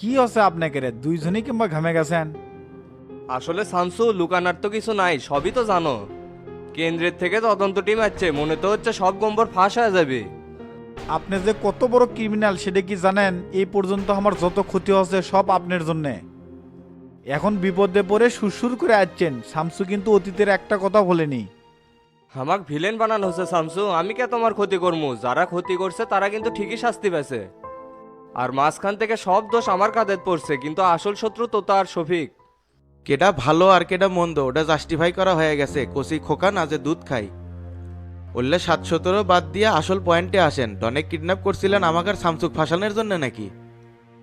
কি হচ্ছে আপনাকে রে দুইজনই কিংবা ঘামে গেছেন? আসলে শামসু লুকানার তো কিছু নাই সবই তো জানো। কেন্দ্রের থেকে তদন্ত টিম আসছে মনে তো হচ্ছে সব গম্বর ফাঁস হয়ে যাবে। আপনি যে কত বড় ক্রিমিনাল সেটা কি জানেন? এই পর্যন্ত আমার যত ক্ষতি হচ্ছে সব আপনার জন্যে। এখন বিপদে পড়ে সুরসুর করে আসছেন। শামসু কিন্তু অতীতের একটা কথা বলেনি। আমাক ভিলেন বানানো হচ্ছে শামসু আমি কে তোমার ক্ষতি করব যারা ক্ষতি করছে তারা কিন্তু ঠিকই শাস্তি পেয়েছে আর মাঝখান থেকে সব দোষ আমার কাঁধে পড়ছে কিন্তু আসল শত্রু তো তার শফিক। কেডা ভালো আর কেডা মন্দ ওটা জাস্টিফাই করা হয়ে গেছে কষি খোকা না যে দুধ খাই বললে সাত সতেরো বাদ দিয়ে আসল পয়েন্টে আসেন ডনেক কিডন্যাপ করছিলেন আমাকে আর সামসুক ফাঁসানোর জন্য নাকি?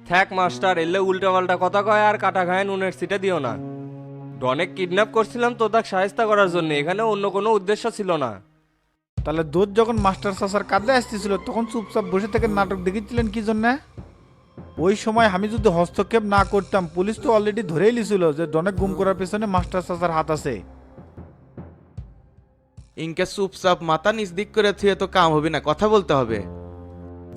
থ্যাক মাস্টার এলে উল্টা পাল্টা কথা কয় আর কাটা খায় নুনের সিটে দিও না। অনেক কিডন্যাপ করছিলাম তো তাকে সাহায্য করার জন্য এখানে অন্য কোনো উদ্দেশ্য ছিল না। তাহলে দুধ যখন মাস্টার চাচার কাঁধে আসতেছিল তখন চুপচাপ বসে থেকে নাটক দেখেছিলেন কি জন্যে? ওই সময় আমি যদি হস্তক্ষেপ না করতাম পুলিশ তো অলরেডি ধরেই লিছিল যে ডনেক গুম করার পেছনে মাস্টার চাচার হাত আছে। ইনকে চুপচাপ মাথা নিচ দিক করে থুয়ে তো কাম হবে না কথা বলতে হবে।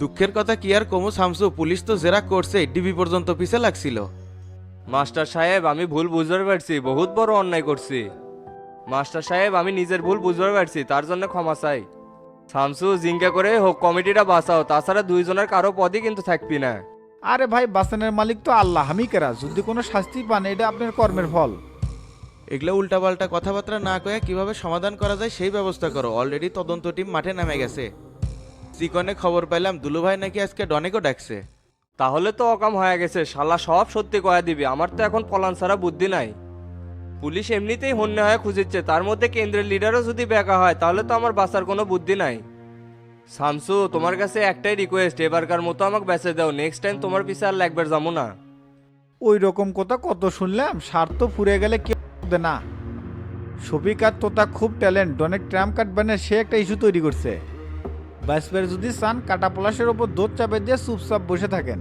দুঃখের কথা কি আর কমু সামসু পুলিশ তো জেরা করছে ডিবি পর্যন্ত পিছে লাগছিল। মাস্টার সাহেব আমি ভুল বুঝতে পারছি বহুত বড় অন্যায় করছি। মাস্টার সাহেব আমি নিজের ভুল বুঝতে পারছি তার জন্য ক্ষমা চাই। শামসু জিঙ্কা করে হোক কমিটিটা বাঁচাও তাছাড়া দুইজনের কারও পদই কিন্তু থাকবি না। আরে ভাই বাসনের মালিক তো আল্লাহ আমি কেরা? যদি কোনো শাস্তি পান এটা আপনার কর্মের ফল। এগুলো উল্টাপাল্টা কথাবার্তা না কয়ে কীভাবে সমাধান করা যায় সেই ব্যবস্থা করো অলরেডি তদন্ত টিম মাঠে নেমে গেছে। চিকনে খবর পাইলাম দুলুভাই নাকি আজকে ডনেকও ডাকছে। তাহলে তো অকাম হয়ে গেছে শালা সব সত্যি কয়া দিবি আমার তো এখন পলান ছাড়া বুদ্ধি নাই। পুলিশ এমনিতেই হন্য হয়ে খুঁজিচ্ছে তার মধ্যে কেন্দ্রের লিডারও যদি বেকা হয়, তাহলে তো আমার বাঁচার কোনো বুদ্ধি নাই। শামসু, তোমার কাছে একটাই রিকোয়েস্ট এবারকার মতো আমাকে বেঁচে দাও। নেক্সট টাইম তোমার পিছে আর লাগবে যাব না। ওই রকম কথা কত শুনলাম স্বার্থ ফুরে গেলে কেউ না। শফিক আর তোতা খুব ট্যালেন্ট অনেক ট্রাম কার্ড বানিয়ে সে একটা ইস্যু তৈরি করছে। বাইসপের যদি চান, কাটা পলাশের ওপর দোধ চাপে দিয়ে চুপচাপ বসে থাকেন।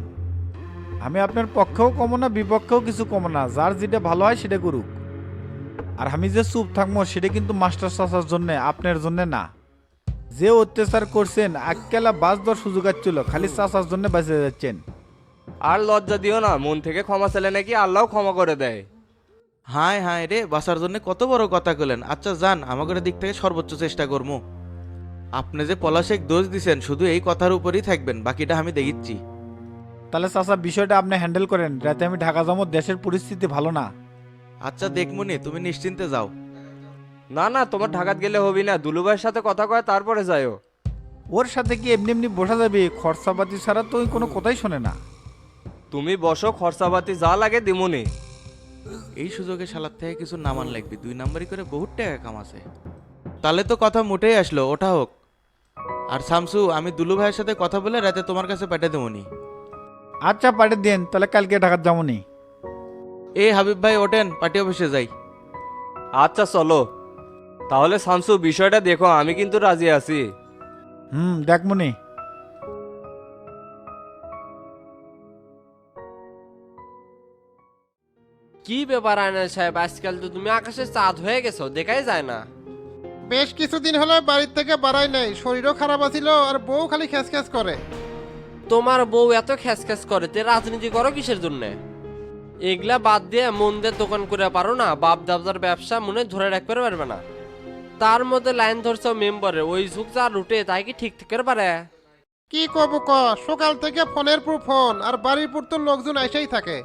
আমি আপনার পক্ষেও কমো না, বিপক্ষেও কিছু কমো না, যার যেটা ভালো হয় সেটা করুক। আর আমি যে চুপ থাকব সেটা কিন্তু মাস্টার চাচার জন্যে আপনার জন্যে না। যে অত্যাচার করছেন আক্কেলা বাস দেওয়ার সুযোগ আসছিল খালি চাচার জন্য বেঁচে যাচ্ছেন। আর লজ্জা দিও না মন থেকে ক্ষমা চাইলে নাকি আল্লাহ ক্ষমা করে দেয়। হায় হায় রে বাসার জন্য কত বড় কথা কলেন আচ্ছা যান আমাদের দিক থেকে সর্বোচ্চ চেষ্টা করব আপনি যে পলাশেক দোষ দিছেন শুধু এই কথার উপরই থাকবেন বাকিটা আমি দেখিচ্ছি। তাহলে চাচা বিষয়টা আপনি হ্যান্ডেল করেন। রাতে আমি ঢাকা যাব দেশের পরিস্থিতি ভালো না। আচ্ছা দেখমুনি তুমি নিশ্চিন্তে যাও। না না তোমার ঢাকাত গেলে হবি না। দুলুভাইয়ের সাথে কথা কয় তারপরে যাইও। ওর সাথে কি এমনি এমনি বসা যাবে? খরচাপাতি ছাড়া তো ওই কোনো কথাই শোনে না। তুমি বসো খরচাপাতি যা লাগে দিমুনি। এই সুযোগে শালার থেকে কিছু নামান লাগবে। দুই নাম্বারই করে বহুত টাকা কামাছে। তাহলে তো কথা মোটেই আসলো ওটা হোক। আর শামসু আমি দুলু ভাইয়ের সাথে কথা বলে রাতে তোমার কাছে পাঠিয়ে দেবনি আচ্ছা পাঠিয়ে দেন তাহলে কালকে ঢাকার যাব এই হাবিব ভাই ওঠেন পার্টি অফিসে যাই। আচ্ছা চলো। তাহলে শামসু বিষয়টা দেখো আমি কিন্তু রাজি আছি। হুম দেখমনি কি ব্যাপার আয়না সাহেব? আজকাল তো তুমি আকাশে চাঁদ হয়ে গেছো দেখাই যায় না। বেশ কিছুদিন হলো বাড়ির থেকে বাড়াই নাই শরীরও খারাপ আছিল আর বউ খালি খেস খেস করে। তোমার বউ এত খ্যাস খ্যাস করে তে রাজনীতি করো কিসের জন্য? এগুলা বাদ দিয়ে মন দিয়ে দোকান করে পারো না বাপ দাবদার ব্যবসা মনে ধরে রাখতে পারবে না। তার মধ্যে লাইন ধরছো মেম্বারে ওই ঝুঁক যা রুটে তাই কি ঠিক ঠিক পারে? কি কব ক সকাল থেকে ফোনের পর ফোন আর বাড়ির পর তো লোকজন এসেই থাকে।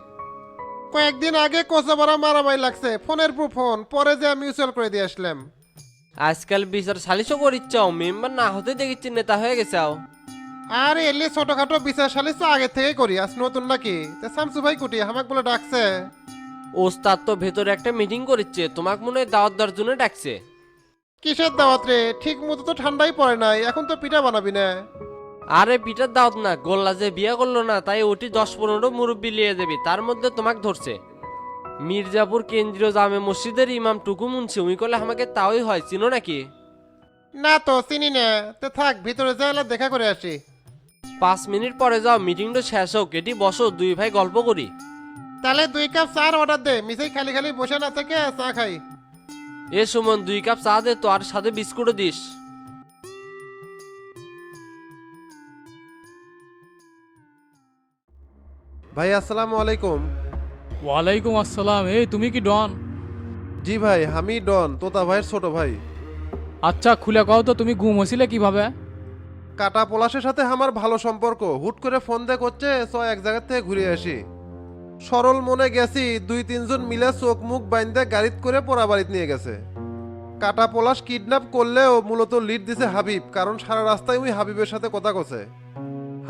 কয়েকদিন আগে কোচাবাড়া মারামারি লাগছে ফোনের পর ফোন পরে যে মিউচুয়াল করে দিয়ে আসলাম। আজকাল বিচার সালিশও করিচ্ছাও মেম্বার না হতে দেখিচ্ছি নেতা হয়ে গেছাও। আর এলে ছোটখাটো বিচার সালিস তো আগে থেকে করি আজ নতুন নাকি? তা শামসু ভাই কুটি আমাকে বলে ডাকছে। ওস্তাদ তো ভেতরে একটা মিটিং করিচ্ছে তোমাকে মনে হয় দাওয়াত দেওয়ার জন্য ডাকছে। কিসের দাওয়াত রে? ঠিক মতো তো ঠান্ডাই পড়ে নাই এখন তো পিঠা বানাবি না। আরে পিঠার দাওয়াত না গোল্লা যে বিয়ে করল না তাই ওটি দশ পনেরো মুরব্বি লিয়ে যাবি তার মধ্যে তোমাকে ধরছে। মির্জাপুর কেন্দ্রীয় জামে মসজিদের ইমাম টুকু মুনছে উই করলে আমাকে তাওই হয় চিনো নাকি? না তো চিনি না। তে থাক ভিতরে যাই এলা দেখা করে আসি। পাঁচ মিনিট পরে যাও মিটিংটা শেষ হোক। এটি বসো দুই ভাই গল্প করি। তাহলে দুই কাপ চার অর্ডার দে। মিসেই খালি খালি বসে না থেকে চা খাই। এ সুমন দুই কাপ চা দে তো আর সাথে বিস্কুটও দিস। ভাই আসসালামু আলাইকুম। ওয়ালাইকুম আসসালাম। এই তুমি কি ডন? জি ভাই আমি ডন তোতা ভাইয়ের ছোট ভাই। আচ্ছা খুলে কও তো তুমি গুম হয়েছিলে কীভাবে? কাটা পলাশের সাথে আমার ভালো সম্পর্ক। হুট করে ফোন দিয়ে করছে চ এক জায়গা থেকে ঘুরে আসি। সরল মনে গেছি, দুই তিনজন মিলে চোখ মুখ বাইন্দে গাড়িত করে পোড়া বাড়িতে নিয়ে গেছে। কাটা পলাশ কিডন্যাপ করলেও মূলত লিড দিছে হাবিব, কারণ সারা রাস্তায় ওই হাবিবের সাথে কথা কছে।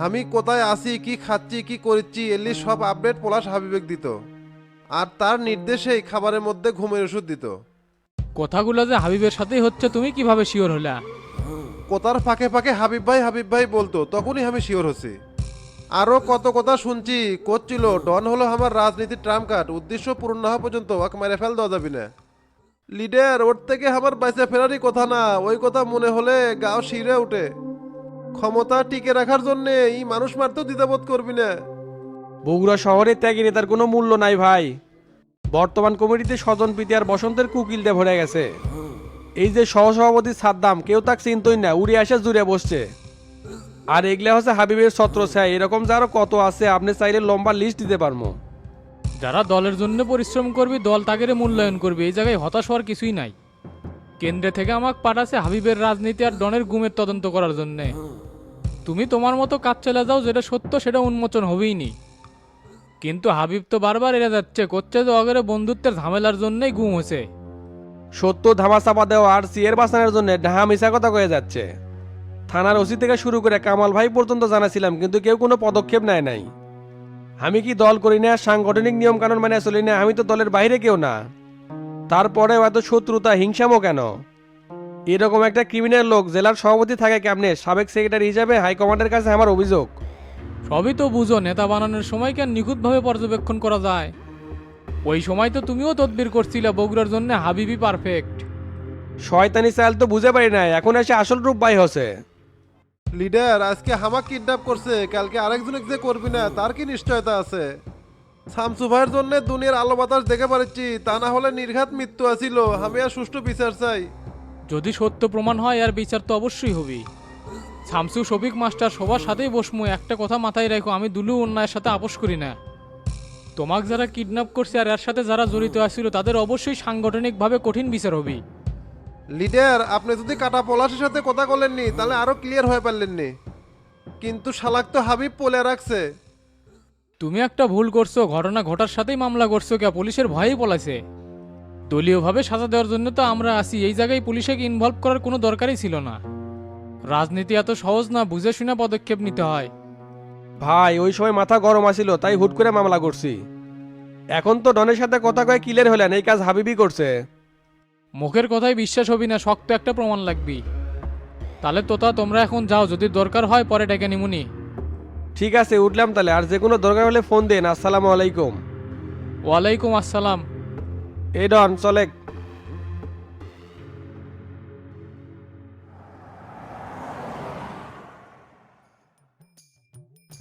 আমি কোথায় আছি, কি খাচ্ছি, কি করছি এলি সব আপডেট পলাশ হাবিবেক দিত। আর তার নির্দেশেই খাবারের মধ্যে ঘুমের ওষুধ দিত। কথাগুলো যে হাবিবের সাথেই হচ্ছে, তুমি কীভাবে শিওর হলা? কোতার ফাঁকে ফাঁকে হাবিব ভাই হাবিব ভাই বলতো, তখনই আমি শিওর হচ্ছি। আরও কত কথা শুনছি, করছিল, ডন হলো আমার রাজনীতির ট্রাম্প কার্ড, উদ্দেশ্য পূরণ না হওয়া পর্যন্ত ওকে মেরে ফেল দেওয়া যাবে না। লিডার, ওর থেকে আমার বাইসে ফেরারই কথা না, ওই কথা মনে হলে গাও শিরে উঠে। ক্ষমতা টিকে রাখার জন্য এই মানুষ মারতেও দ্বিধাবোধ করবি না। বগুড়া শহরে ত্যাগী নেতার কোনো মূল্য নাই ভাই। বর্তমান কমিটিতে স্বজন প্রীতি আর বসন্তের কুকিল দিয়ে ভরে গেছে। এই যে সহসভাপতি সাদ্দাম, কেউ তাক চিনতই না উড়ে আসে, জুড়ে বসছে। আর এগুলা হচ্ছে হাবিবের ছত্র ছায় এরকম যারও কত আছে, আপনি চাইলে লম্বা লিস্ট দিতে পারব যারা দলের জন্য পরিশ্রম করবি, দল তাকে মূল্যায়ন করবে, এই জায়গায় হতাশ হওয়ার কিছুই নাই। কেন্দ্রে থেকে আমাকে পাঠাছে হাবিবের রাজনীতি আর ডনের গুমের তদন্ত করার জন্য। তুমি তোমার মতো কাজ চলে যাও, যেটা সত্য, সেটা উন্মোচন হবেই নি। কিন্তু হাবিব তো বারবার এড়ে যাচ্ছে, করছে যে অগরে বন্ধুত্বের ঝামেলার জন্যই গুম হয়েছে। সত্য ধামা চাপা দেওয়া আর সিয়ের বাঁচানোর জন্য ঢাহা মিশা কথা কয়ে যাচ্ছে। থানার ওসি থেকে শুরু করে কামাল ভাই পর্যন্ত জানাছিলাম, কিন্তু কেউ কোনো পদক্ষেপ নেয় নাই। আমি কি দল করি না, সাংগঠনিক নিয়ম কানুন মানে চলি না, আমি তো দলের বাইরে কেউ না। তারপরে এত শত্রুতা হিংসামও কেন? এরকম একটা ক্রিমিনাল লোক জেলার সভাপতি থাকে কেমনে? সাবেক সেক্রেটারি হিসাবে হাইকমান্ডের কাছে আমার অভিযোগ। সবই তো বুঝো, নেতা বানানোর সময় কেন নিখুঁতভাবে পর্যবেক্ষণ করা যায়। ওই সময় তো তুমিও তদবির করছিলে বগুড়ার জন্য হাবিবি পারফেক্ট শয়তানি চাল তো বুঝে পারি না এখন এসে আসল রূপ বাই হচ্ছে লিডার আজকে হামাক কিডন্যাপ করছে কালকে আরেকজনকে যে করবি না তার কি নিশ্চয়তা আছে? শামসু ভাইয়ের জন্য দুনিয়ার আলো বাতাস দেখে পারছি তা না হলে নির্ঘাত মৃত্যু আছিল আমি আর সুষ্ঠু বিচার চাই। যদি সত্য প্রমাণ হয় আর বিচার তো অবশ্যই হবি। শামসু শফিক মাস্টার সবার সাথেই বসমু একটা কথা মাথায় রাখো আমি দুলু অন্যায়ের সাথে আপোষ করি না। তোমাকে যারা কিডন্যাপ করছে আর এর সাথে যারা জড়িত আছিল তাদের অবশ্যই সাংগঠনিকভাবে কঠিন বিচার হবে। লিডার আপনি যদি কাটা পলাশের সাথে কথা বলেননি তাহলে আরও ক্লিয়ার হয়ে পারলেননি। কিন্তু শালাক তো হাবিব পলে রাখছে। তুমি একটা ভুল করছ ঘটনা ঘটার সাথেই মামলা করছ কে? পুলিশের ভয়েই পলাইছে। দলীয়ভাবে সাজা দেওয়ার জন্য তো আমরা আছি এই জায়গায় পুলিশকে ইনভলভ করার কোনো দরকারই ছিল না। রাজনীতি এত সহজ না বুঝে শুনে পদক্ষেপ নিতে হয়। ভাই ওই সময় মাথা গরম আছিল তাই হুট করে মামলা করছি। এখন তো ডনের সাথে কথা কয়ে ক্লিয়ার হলেন এই কাজ হাবিবি করছে। মুখের কথাই বিশ্বাস হবি না শক্ত একটা প্রমাণ লাগবি। তাহলে তোতা তোমরা এখন যাও যদি দরকার হয় পরে ডেকে নিমুনি। ঠিক আছে উঠলাম তাহলে আর যে কোনো দরকার হলে ফোন দেন আসসালামু আলাইকুম। ওয়ালাইকুম আসসালাম। এই ডন চলে।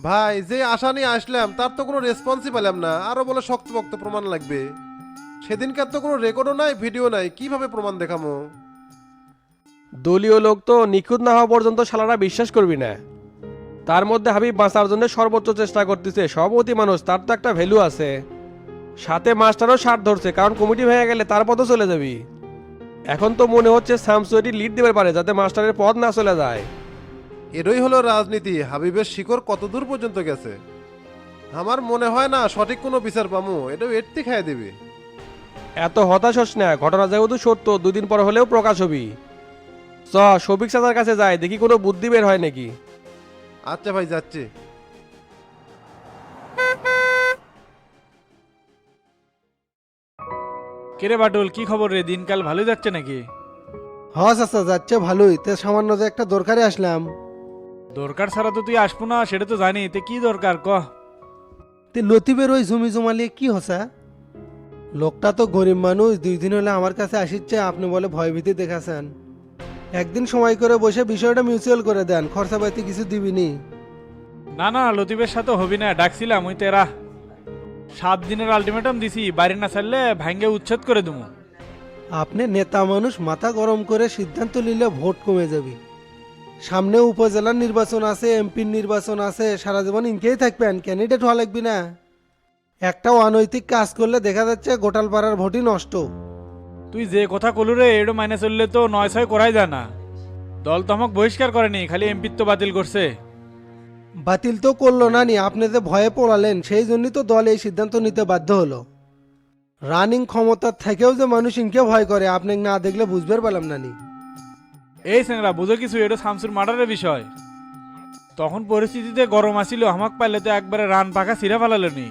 ভাই, যে আশা নিয়ে আসলাম, তার তো কোনো রেসপন্সই পেলাম না। আরও বলে শক্তপোক্ত প্রমাণ লাগবে। সেদিনকার তো কোনো রেকর্ডও নাই ভিডিও নাই, কীভাবে প্রমাণ দেখামো? দলীয় লোক তো নিখুঁত না হওয়া পর্যন্ত শালারা বিশ্বাস করবি না। তার মধ্যে হাবিব বাঁচার জন্য সর্বোচ্চ চেষ্টা করতেছে সভাপতি মানুষ, তার তো একটা ভ্যালু আছে। সাথে মাস্টারও সার ধরছে, কারণ কমিটি ভেঙে গেলে তার পথও চলে যাবি। এখন তো মনে হচ্ছে স্যামসুয়েটি লিড দিতে পারে, যাতে মাস্টারের পথ না চলে যায়। এরই হলো রাজনীতি। হাবিবের শিকড় কত দূর পর্যন্ত গেছে? আমার মনে হয় না সঠিক কোনো বিচার পামু। এটাও এরতি খাইয়ে দিবি। এত হতাশ হস না ঘটনা যেহেতু সত্য দুদিন পর হলেও প্রকাশ হবি। চ শফিক চাচার কাছে যায় দেখি কোনো বুদ্ধি বের হয় নাকি? আচ্ছা ভাই যাচ্ছি। কিরে বাটুল কি খবর রে? দিনকাল ভালো যাচ্ছে নাকি? হস আচ্ছা যাচ্ছে ভালোই। তে সামান্য যে একটা দরকারে আসলাম। দরকার ছাড়া তো তুই আসব না সেটা তো জানি। তে কি দরকার ক? তে লতিবের ওই জমি জমালিয়ে কি হসা? লোকটা তো গরিব মানুষ দুই দিন হলে আমার কাছে আসিচ্ছে আপনি বলে ভয়ভীতি দেখাছেন। একদিন সময় করে বসে বিষয়টা মিউচুয়াল করে দেন খরচা পাতি কিছু দিবিনি না। না লতিফের সাথে হবি না ডাকছিলাম ওই তেরা। সাত দিনের আলটিমেটাম দিছি বাড়ি না ছাড়লে ভাঙ্গে উচ্ছেদ করে দেবো। আপনি নেতা মানুষ মাথা গরম করে সিদ্ধান্ত নিলে ভোট কমে যাবে। সামনে উপজেলার নির্বাচন আছে এমপির নির্বাচন আছে সারা জীবন ইনকেই থাকবেন ক্যান্ডিডেট হওয়া লাগবে না। একটা অনৈতিক কাজ করলে দেখা যাচ্ছে গোটালপাড়ার ভোটই নষ্ট। তুই যে কথা কলু রে এটা মাইনে চললে তো নয় ছয় করাই যায় না। দল তো আমাকে বহিষ্কার করেনি খালি এমপিত্ব বাতিল করছে। বাতিল তো করল না নি আপনি যে ভয়ে পড়ালেন সেই জন্যই তো দল এই সিদ্ধান্ত নিতে বাধ্য হলো। রানিং ক্ষমতার থেকেও যে মানুষ ইনকে ভয় করে আপনি না দেখলে বুঝবে পারলাম না নি। এই স্যাংরা বুঝো কিছু, এটা শামসুর মার্ডারের বিষয়। তখন পরিস্থিতিতে গরম আসিল, আমাক পাইলে তো একবারে রান পাকা ছিঁড়ে ফেলালো নি।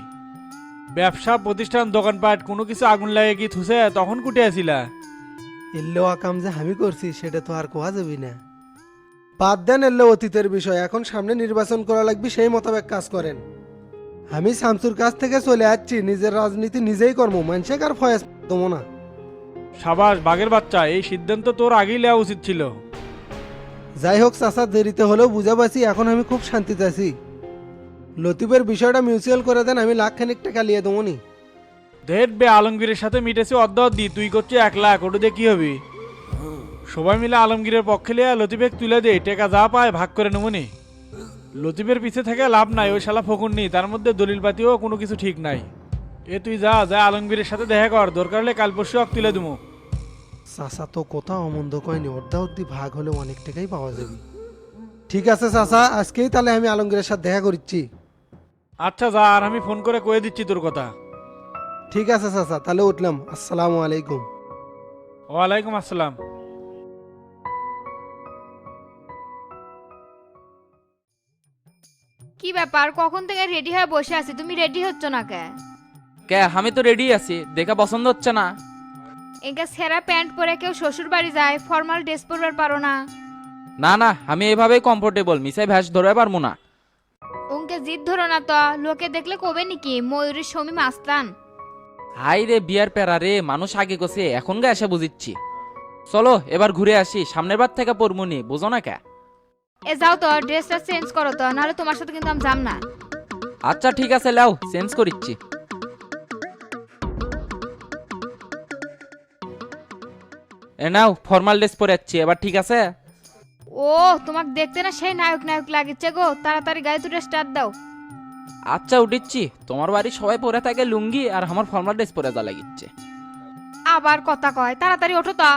ব্যবসা, প্রতিষ্ঠান, দোকানপাট, কোনো কিছু আগুন লাগে কি থুসে, তখন কুটে আসিলা। এল্লো আকাম যে আমি করছি, সেটা তো আর কোয়া যাবি না। বাদ দেন এল্লো অতীতের বিষয়, এখন সামনে নির্বাচন করা লাগবে, সেই মোতাবেক কাজ করেন। আমি শামসুর কাছ থেকে চলে আসছি, নিজের রাজনীতি নিজেই কর্ম মানুষে কার ফয়েস দমো না। সাবাস বাঘের বাচ্চা এই সিদ্ধান্ত তোর আগেই নেওয়া উচিত ছিল। যাই হোক চাষা দেরিতে হলেও বুঝা পাচ্ছি এখন আমি খুব শান্তিতে আছি। লতিফের বিষয়টা মিউচুয়াল করে দেন আমি লাখ খানিক টাকা লিয়ে দেবো নি দেখ বে আলমগীরের সাথে মিটেছে অর্ধ দি তুই করছিস এক লাখ ওটা দিয়ে কি হবে? সবাই মিলে আলমগীরের পক্ষে লিয়ে লতিফেক তুলে দে টেকা যা পায় ভাগ করে নেবনি। লতিফের পিছে থেকে লাভ নাই ওই শালা ফকুন নি তার মধ্যে দলিল পাতিও কোনো কিছু ঠিক নাই। এ তুই যা যা আলমগীরের সাথে দেখা কর দরকার হলে কাল পরশু অক তুলে দেবো চাষা তো কোথাও অমন্দ কয়নি অর্ধা অর্ধি ভাগ হলে অনেক টাকাই পাওয়া যাবে। ঠিক আছে চাষা আজকেই তাহলে আমি আলমগীরের সাথে দেখা করছি আচ্ছা যা আর আমি ফোন করে কয়ে দিচ্ছি তোর কথা। ঠিক আছে চাচা তাহলে উঠলাম। আসসালামু আলাইকুম। ওয়ালাইকুম আসসালাম। কি ব্যাপার? কখন থেকে রেডি হয়ে বসে আছি? তুমি রেডি হচ্ছ না কে? কে আমি তো রেডি আছি। দেখা পছন্দ হচ্ছে না। এঙ্কা সেরা প্যান্ট পরে কেউ শ্বশুর বাড়ি যায় ফর্মাল ড্রেস পরবার পারো না। না না আমি এভাবেই কমফোর্টেবল মিসাই ভ্যাস ধরে পারব না। উনকে জিদ ধরো না তো লোকে দেখলে কবে নাকি? ময়ূরের সমী মাস্তান। হাই রে বিয়ার প্যারা রে মানুষ আগে কষে এখন গা এসে বুঝিচ্ছি। চলো এবার ঘুরে আসি সামনের বার থেকে পরমুনি বুঝো না কে? এ যাও তো ড্রেসটা চেঞ্জ করো তো নাহলে তোমার সাথে কিন্তু আমি যাম না। আচ্ছা ঠিক আছে লাও চেঞ্জ করিচ্ছি। এ নাও ফর্মাল ড্রেস পরে যাচ্ছি এবার ঠিক আছে? ও তোমাকে দেখতে না সেই নায়ক নায়ক লাগিচ্ছে গো তাড়াতাড়ি গায়ে তুলে স্টার্ট দাও। আচ্ছা উঠিচ্ছি। তোমার বাড়ি সবাই পরে থাকে লুঙ্গি আর আমার ফর্মাল ড্রেস পরে যা লাগিচ্ছে। আবার কথা কয় তাড়াতাড়ি ওঠো তো।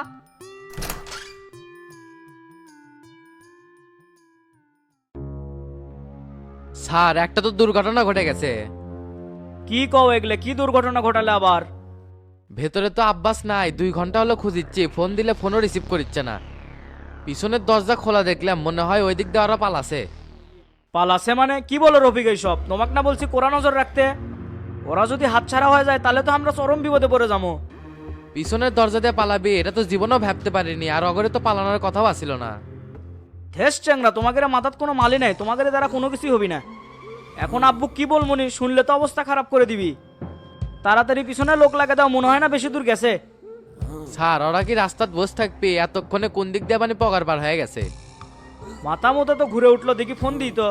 স্যার একটা তো দুর্ঘটনা ঘটে গেছে। কি কও এগুলো কি দুর্ঘটনা ঘটালে আবার? ভেতরে তো আব্বাস নাই দুই ঘণ্টা হলো খুঁজিচ্ছি ফোন দিলে ফোনও রিসিভ করছে না। পিছনের দরজা খোলা দেখলাম মনে হয় ওই দিক দিয়ে ওরা পালাছে। পালাছে মানে? কি বলো রফিক এইসব? তোমাকে না বলছি কোরা নজর রাখতে? ওরা যদি হাতছাড়া হয়ে যায় তাহলে তো আমরা চরম বিপদে পড়ে যাব। পিছনের দরজা দিয়ে পালাবি এটা তো জীবনেও ভাবতে পারিনি আর অগরে তো পালানোর কথাও আসছিল না। ঠেস চ্যাংরা তোমাদের মাথাত কোনো মালি নাই তোমাদের দ্বারা কোনো কিছুই হবি না। এখন আব্বু কি বলমনি শুনলে তো অবস্থা খারাপ করে দিবি। তাড়াতাড়ি পিছনে লোক লাগে দাও মনে হয় না বেশি দূর গেছে। স্যার ওরা কি রাস্তাত বসে থাকবে? এতক্ষণে কোন দিক দিয়ে মানে পগার পার হয়ে গেছে? মাথা মতো তো ঘুরে উঠল দেখি ফোন দিই তো।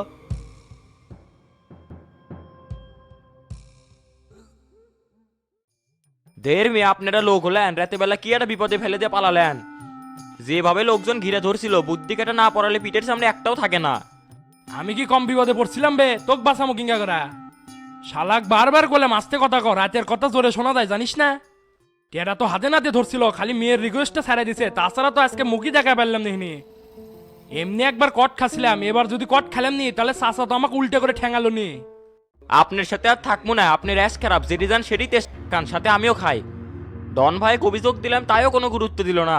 দের মেয়ে আপনারা লোক হলেন রাতে বেলা কি একটা বিপদে ফেলে দিয়ে পালালেন? যেভাবে লোকজন ঘিরে ধরছিল বুদ্ধি কাটা না পড়ালে পিঠের সামনে একটাও থাকে না। আমি কি কম বিপদে পড়ছিলাম বে? তোক বাসামো কিঙ্গা করা। শালাক বারবার করলে মাস্তে কথা কর রাতের কথা জোরে শোনা যায় জানিস না? টেরা তো হাতে নাতে ধরছিল খালি মেয়ের রিকোয়েস্টটা ছাড়াই দিছে তাছাড়া তো আজকে মুখই দেখা পারলাম দেখিনি এমনি একবার কট খাচ্ছিলাম এবার যদি কট খেলাম নি তাহলে চাষা তো আমাকে উল্টে করে ঠেঙালো নি। আপনার সাথে আর থাকব না আপনি র্যাশ খারাপ যেটি যান সেটি টেস্ট খান সাথে আমিও খাই। ডন ভাই অভিযোগ দিলাম তাইও কোনো গুরুত্ব দিল না।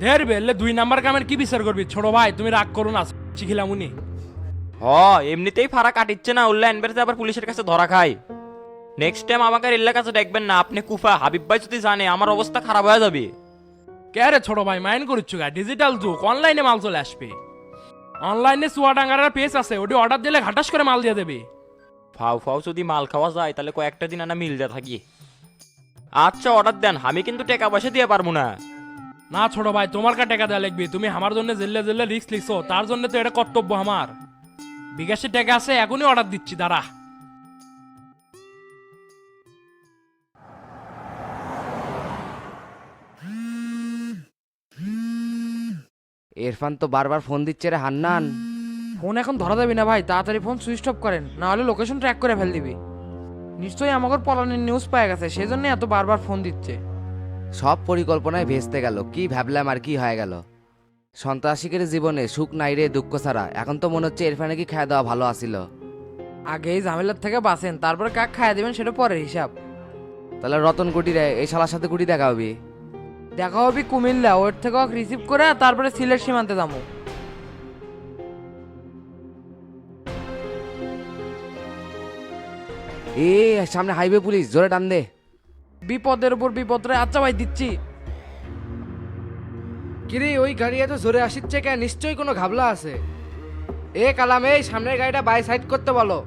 ধের বেললে দুই নাম্বার কামের কি বিচার করবি? ছোট ভাই তুমি রাগ করো না শিখিলাম উনি হ এমনিতেই ফাড়া কাটিচ্ছে না উল্লা এনবেরতে আবার পুলিশের কাছে ধরা খায়। নেক্সট টাইম আমাকে রেল্লার কাছে দেখবেন না আপনি কুফা হাবিব ভাই যদি জানে আমার অবস্থা খারাপ হয়ে যাবে। কে রে ছোট ভাই মাইন্ড করছ গা? ডিজিটাল যুগ অনলাইনে মাল চলে আসবে। অনলাইনে চুয়াডাঙ্গার পেজ আছে ওটি অর্ডার দিলে ঘাটাস করে মাল দিয়ে দেবে। ফাউ ফাউ যদি মাল খাওয়া যায় তাহলে কয়েকটা দিন আনা মিল যা থাকি। আচ্ছা অর্ডার দেন আমি কিন্তু টাকা পয়সা দিয়ে পারব না। না ছোট ভাই তোমার কা টাকা দেওয়া লাগবে? তুমি আমার জন্য জেলে জেলে রিস্ক লিখছো তার জন্য তো এটা কর্তব্য আমার। বিকাশে টাকা আছে এখনই অর্ডার দিচ্ছি দাঁড়া। ইরফান তো বারবার ফোন দিচ্ছে রে হান্নান। ফোন এখন ধরা যাবে না ভাই তাড়াতাড়ি ফোন সুইচ অফ করেন না হলে লোকেশন ট্র্যাক করে ফেল দিবি। নিশ্চয়ই আমাকে পলানের নিউজ পায় গেছে সেজন্য এত বারবার ফোন দিচ্ছে। সব পরিকল্পনায় ভেস্তে গেল কি ভাবলাম আর কি হয়ে গেল। সন্ত্রাসিকের জীবনে সুখ নাই রে দুঃখ ছাড়া। এখন তো মনে হচ্ছে এরফানে কি খাওয়া দাওয়া ভালো আসিল আগে এই ঝামেলার থেকে বাঁচেন তারপরে কাক খাইয়ে দেবেন সেটা পরের হিসাব। তাহলে রতন কুটি রে এই শালার সাথে কুটি দেখা হবি? দেখা হবে কুমিল্লা ওর থেকে রিসিভ করে তারপরে সিলেট সীমান্তে যাব। এ সামনে হাইওয়ে পুলিশ জোরে টান দে। বিপদের উপর বিপদ রে আচ্ছা ভাই দিচ্ছি। কিরে, ওই গাড়ি এত জোরে আসিচ্ছে কে নিশ্চয়ই কোনো ঘাবলা আছে। এ কালাম, এই সামনের গাড়িটা বাই সাইড করতে বলো।